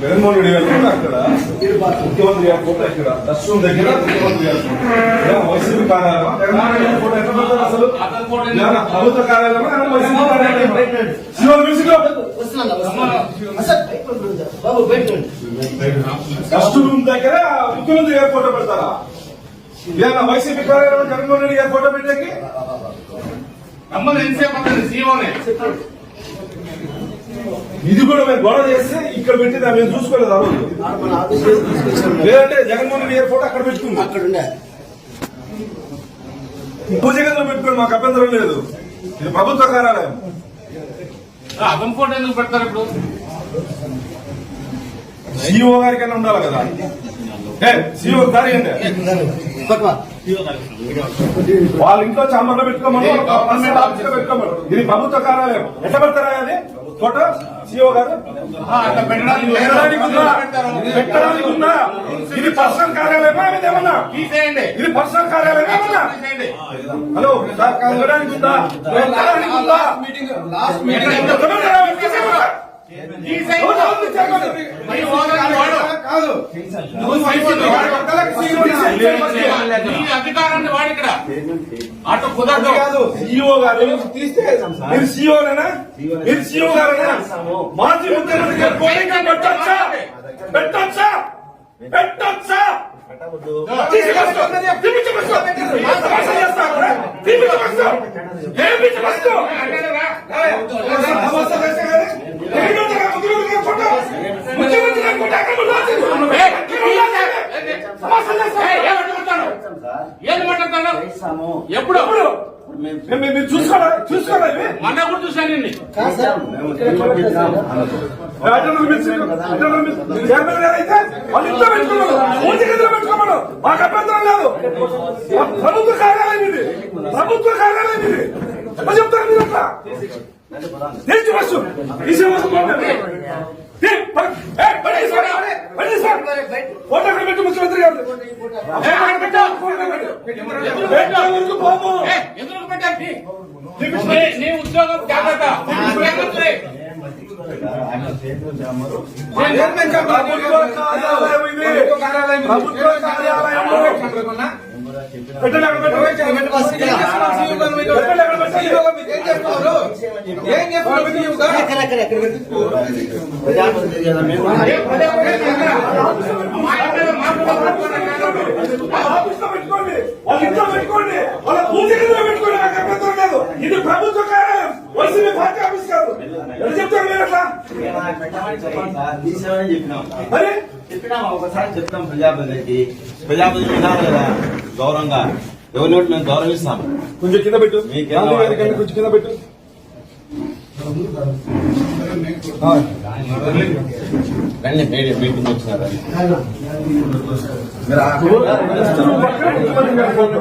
జగన్మోహన్ రెడ్డి గారు ఫోటో అక్కడ ముఖ్యమంత్రి గారి ఫోటో ఇక్కడ దర్శనం దగ్గర ముఖ్యమంత్రి గారి వైసీపీ కార్యాలయమా జగన్మోహన్ రెడ్డి ఫోటో ఎక్కడ పెడతారు అసలు? ప్రభుత్వ కార్యాలయమా వైసీపీ రూమ్ దగ్గర ముఖ్యమంత్రి గారి ఫోటో పెడతారా? ఏమన్నా వైసీపీ కార్యాలయం జగన్మోహన్ రెడ్డి గారి ఫోటో పెట్టేకి? నమ్మని ఉంటుంది సీఓనే. ఇది కూడా మేము గొడవ చేస్తే ఇక్కడ పెట్టి మేము చూసుకోలేదు ఆ రోజు. లేదంటే జగన్మోహన్ రెడ్డి గారి ఫోటో అక్కడ పెట్టుకుంది. అక్కడ ఉండే. పూజ గదిలో పెట్టుకోండి మాకు అభ్యంతరం లేదు. ఇది ప్రభుత్వ కార్యాలయం. అదం ఫోటో ఎందుకు పెడతారు ఇప్పుడు? సిఇఓ గారికి అయినా ఉండాలి కదా. ఏ సిఇఓ పట్టువా. వాళ్ళ ఇంట్లో చాంబర్లో పెట్టుకోమని పర్మనెంట్ ఆఫీస్లో పెట్టుకోమని. ఇది ప్రభుత్వ కార్యాలయం. ఎట్లా పెడతారా అది? ఫోటో? సిఇఓ గారు? ఆ, అట్లా పెట్టడానికి ఉందా? ఇది పర్సనల్ కార్యాలయమా ఇది ఏమన్నా? ఇది పర్సనల్ కార్యాలయం ఏమన్నా? తీసేయండి. హలో పెట్టడానికి ఉందా? పెట్టడానికి ఉందా? లాస్ట్ మీటింగ్ మరి. నువ్వు. నీ అధికారాన్ని వాడు ఇక్కడ. అటు కుదరదు. సిఇఓ గారు మీరు సిఇఓనేనా మీరు సిఇఓ గారేనా? మాజీ ముఖ్యమంత్రి గారు పెట్టొచ్చా? పెట్టొచ్చా? పెట్టొచ్చా? తీసుకొస్తూ, తీపించకొస్తూ. ఆ తమాషా చేస్తారా? తీపించకొస్తూ. ఏపించకొస్తూ. తమాషా చేస్తే కానీ, ముఖ్యమంత్రి గారు, ముఖ్యమంత్రి గారు ఫోటో. ముఖ్యమంత్రి గారు ఫోటో అక్కడ ఉండాల్సింది. ఏయ్, అక్కడ ఉండాల్సింది. తమాషా చేస్తారా? ఏయ్, ఏం మాట్లాడతాడు? ఏం మాట్లాడతాడు ఎప్పుడు? ఎప్పుడు? మేము-? మొన్న కూడా చూశాను నిన్ను. చైర్మన్ గారు అయితే వాళ్ళు ఇంట్లో పెట్టుకున్నారు పూజ గదిలో పెట్టుకోమను. మాకు అభ్యంతరం లేదు. ప్రభుత్వ కార్యాలయం ఇది. ప్రభుత్వ కార్యాలయం ఇది. ఎట్లా చెప్తారు మీరు అట్లా? తీర్చి బస్సు తీసే బస్సు పోండి. తీ, పద. ఏ, బండి తీసుకో. బండి తీసుకో. ఫోటో అక్కడ పెట్టు ముఖ్యమంత్రి గారు ఏ, అక్కడ పెట్టు. ఫోటో పెట్టు. పెట్టే వరకు పోము. ఏయ్, ఎందుకు పెట్టారు నీ? నీ- నీ ఉద్యోగం జాగ్రత్త ముఖ్యమంత్రి. ప్రభుత్వ కార్యాలయం ఇది ప్రభుత్వ కార్యాలయం పెట్టండి అక్కడ పెట్టండి. పెట్టు బస్ ఇక్కడ. పెట్టండి అక్కడ పెట్టండి. ఎక్కడ ఎక్కడ ఎక్కడ పెట్టు. ప్రజాప్రతినిధి కదా మేము. ఏ పదే పదే దగ్గర. మా ఇంట్లో మాట్లాడుతున్నా ఆఫీస్లో పెట్టుకోండి వాళ్ళ ఇంట్లో పెట్టుకోండి వాళ్ళ పూజ గదిలో పెట్టుకోండి నాకు అభ్యంతరం లేదు ఇది ప్రభుత్వ కార్యాలయం వైసీపీ పార్టీ ఆఫీస్ కాదు. ఎలా చెప్తారు మీరు అట్లా? మరి ఒకసారి చెప్తాం ప్రజాపతికి ప్రజాపతి వినాలి కదా గౌరవంగా. ఎవరి నోటి మేము గౌరవిస్తాం కొంచెం కింద పెట్టు. కొంచెం కింద పెట్టు. ఆ. రండి మీడియా మీటింగ్ వచ్చినారు ముఖ్యమంత్రి గారి ఫోటో.